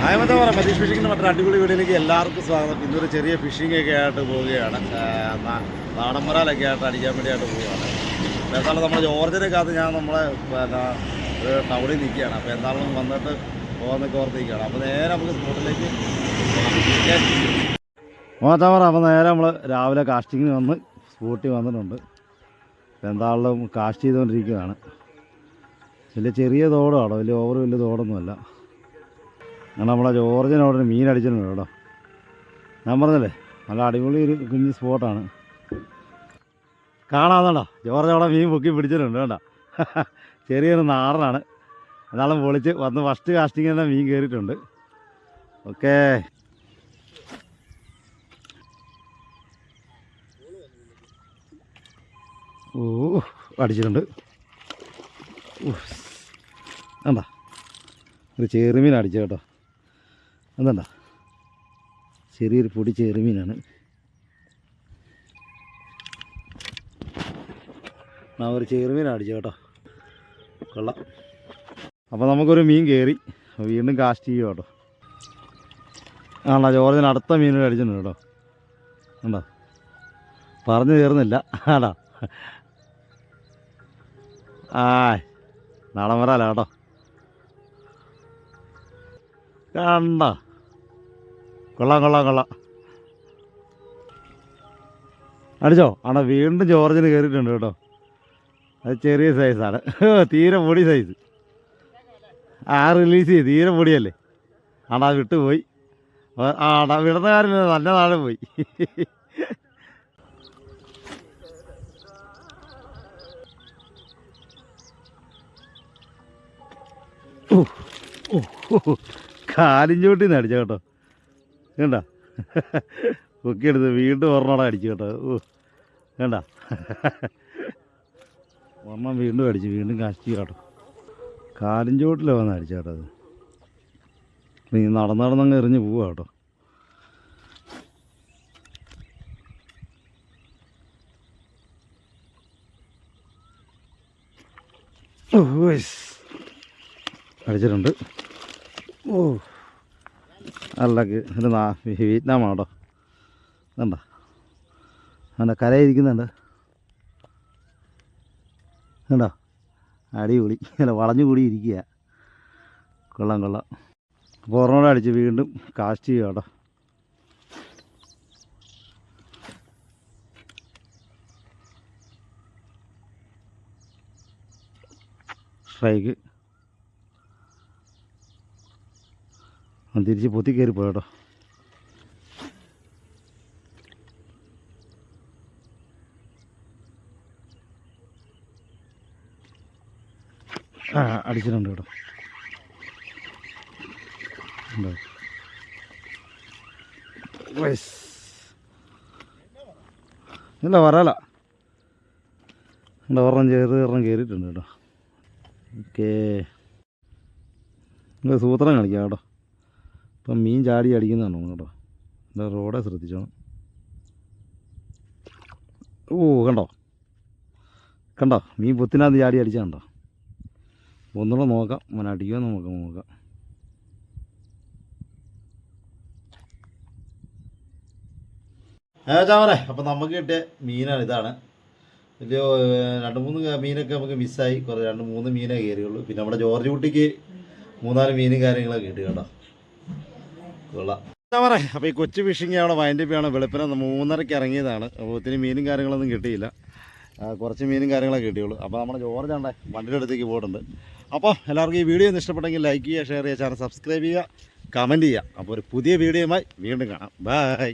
ആയമത്തെ പറയാം മതീഷ് ഫിഷിങ്ങിന്റെ മറ്റൊരു അടിപൊളി വീടിലേക്ക് എല്ലാവർക്കും സ്വാഗതം. ഇന്നൊരു ചെറിയ ഫിഷിംഗ് ഒക്കെ ആയിട്ട് പോവുകയാണ്. ആ, നാ- ആയിട്ട് അടിക്കാൻ വേണ്ടിയായിട്ട് പോവുകയാണ്. അപ്പോൾ നമ്മൾ ജോർജിനെ കാത്ത് ഞാൻ നമ്മളെ പിന്നെ ടൗണിൽ നിൽക്കുകയാണ്. അപ്പോൾ എന്താണെന്ന് വന്നിട്ട് പോകുന്നൊക്കെ ഓർത്തിരിക്കുകയാണ്. അപ്പോൾ നേരെ നമുക്ക് സ്പോട്ടിലേക്ക് മോത്താമറ അപ്പോൾ നേരെ നമ്മൾ രാവിലെ കാസ്റ്റിങ്ങിന് വന്ന് സ്പോട്ടിൽ വന്നിട്ടുണ്ട്. എന്താളും കാസ്റ്റ് ചെയ്തുകൊണ്ടിരിക്കുകയാണ്. വലിയ ചെറിയ തോടാണോ. വലിയ ഓവർ വലിയ തോടൊന്നുമല്ല. അങ്ങനെ നമ്മളെ ജോർജിന് അവിടെ മീൻ അടിച്ചിട്ടുണ്ട് കേട്ടോ. ഞാൻ പറഞ്ഞല്ലേ നല്ല അടിപൊളി ഒരു കുഞ്ഞ് സ്പോട്ടാണ് കാണാന്നോ ജോർജ് അവിടെ മീൻ പൊക്കി പിടിച്ചിട്ടുണ്ട് കേട്ടോ. ചെറിയൊരു നാടനാണ് എന്നാലും പൊളിച്ച് വന്ന് ഫസ്റ്റ് കാസ്റ്റിംഗ് തന്നെ മീൻ കയറിയിട്ടുണ്ട് ഓക്കേ ഓ അടിച്ചിട്ടുണ്ട്. എന്താ ഒരു ചെറുമീൻ അടിച്ചു കേട്ടോ. എന്താ ചെറിയൊരു പൊടി ചെറുമീനാണ്. ആ ഒരു ചെറുമീൻ അടിച്ചു കേട്ടോ. കൊള്ളാം. അപ്പോൾ നമുക്കൊരു മീൻ കയറി വീണ്ടും കാസ്റ്റ് ചെയ്യും കേട്ടോ. ആണോ ജോർജിന് അടുത്ത മീൻ അടിച്ചിട്ടുണ്ട് കേട്ടോ. ഉണ്ടോ? പറഞ്ഞു തീർന്നില്ല. ആടാ ആ നാളെ വരാലോ കേട്ടോ. കണ്ട? കൊള്ളാം കൊള്ളാം കൊള്ളാം. അടിച്ചോ? ആണോ വീണ്ടും ജോർജിന് കയറിയിട്ടുണ്ട് കേട്ടോ. അത് ചെറിയ സൈസാണ് തീരെ പൊടി സൈസ് ആ റിലീസ് ചെയ്ത് തീരെ പൊടിയല്ലേ? ആടാ വിട്ടുപോയി. ആടാ വിടുന്ന കാര്യം നല്ല നാളെ പോയി. കാലിഞ്ചോട്ടിന്ന് അടിച്ച കേട്ടോ. കണ്ട? പൊക്കിയെടുത്ത് വീണ്ടും ഒരെണ്ണം അടിച്ചു കേട്ടോ. ഓ കണ്ട? ഒരെണ്ണം വീണ്ടും അടിച്ചു വീണ്ടും കാശി കേട്ടോ. കാലിൻ ചോട്ടിൽ വന്ന് അടിച്ചു കേട്ടോ അത്. നീ നടന്ന് നടന്നങ്ങ് എറിഞ്ഞ് പോവാ കേട്ടോ. അടിച്ചിട്ടുണ്ട്. ഓ. നല്ല ഒരു നാ വിയറ്റ്നാമാണ് കേട്ടോ കണ്ട? അങ്ങനെ കരയിരിക്കുന്നുണ്ട്. കണ്ടോ? അടിപൊളി. അല്ല വളഞ്ഞു കൂടി ഇരിക്കുക. കൊള്ളാം കൊള്ളാം. അപ്പോൾ ഒരെണ്ണം അടിച്ച് വീണ്ടും കാസ്റ്റ് ചെയ്യുക കേട്ടോ. സ്ട്രൈക്ക് തിരിച്ച് പൊത്തി കയറി പോയാട്ടോ ആ അടിച്ചിട്ടുണ്ട് കേട്ടോ. ഉണ്ടോ? വയസ് ഇല്ല വരാല. ഇവിടെ ഒരെണ്ണം ചേർത്ത് ഒരെണ്ണം കയറിയിട്ടുണ്ട് കേട്ടോ. ഓക്കേ നിങ്ങൾ സൂത്രം കളിക്കാം കേട്ടോ. ഇപ്പം മീൻ ചാടി അടിക്കുന്നതാണോ കേട്ടോ. എന്താ റോഡെ ശ്രദ്ധിച്ചോണം. ഓ കണ്ടോ? കണ്ടോ? മീൻ പൊത്തിനകത്ത് ചാടി അടിച്ചാൽ കണ്ടോ? ഒന്നുകൂടെ നോക്കാം. മോൻ അടിക്കുമോ നമുക്ക് നോക്കാം ചാവറേ അപ്പം നമുക്ക് കിട്ടിയ മീനാണ് ഇതാണ്. വലിയ രണ്ട് മൂന്ന് മീനൊക്കെ നമുക്ക് മിസ്സായി കുറേ രണ്ട് മൂന്ന് മീനേ കയറിയുള്ളൂ. പിന്നെ നമ്മുടെ ജോർജ് കുട്ടിക്ക് മൂന്നാൽ മീനും കാര്യങ്ങളൊക്കെ കിട്ടി കേട്ടോ. പറയുക അപ്പോൾ ഈ കൊച്ചു ഫിഷിങ് അവിടെ ചെയ്യണം വെളുപ്പിനെ മൂന്നരയ്ക്ക് ഇറങ്ങിയതാണ്. അപ്പോൾ ഒത്തിരി മീനും കാര്യങ്ങളൊന്നും കിട്ടിയില്ല. കുറച്ച് മീനും കാര്യങ്ങളൊക്കെ കിട്ടിയുള്ളൂ. അപ്പോൾ നമ്മുടെ ജോർജ് ആണ്ടേ വണ്ടിയുടെ അടുത്തേക്ക് പോയിട്ടുണ്ട് അപ്പോൾ എല്ലാവർക്കും ഈ വീഡിയോ ഒന്ന് ഇഷ്ടപ്പെട്ടെങ്കിൽ ലൈക്ക് ചെയ്യുക ഷെയർ ചെയ്യുക ചാനൽ സബ്സ്ക്രൈബ് ചെയ്യുക കമന്റ് ചെയ്യുക. അപ്പോൾ ഒരു പുതിയ വീഡിയോയുമായി വീണ്ടും കാണാം. ബൈ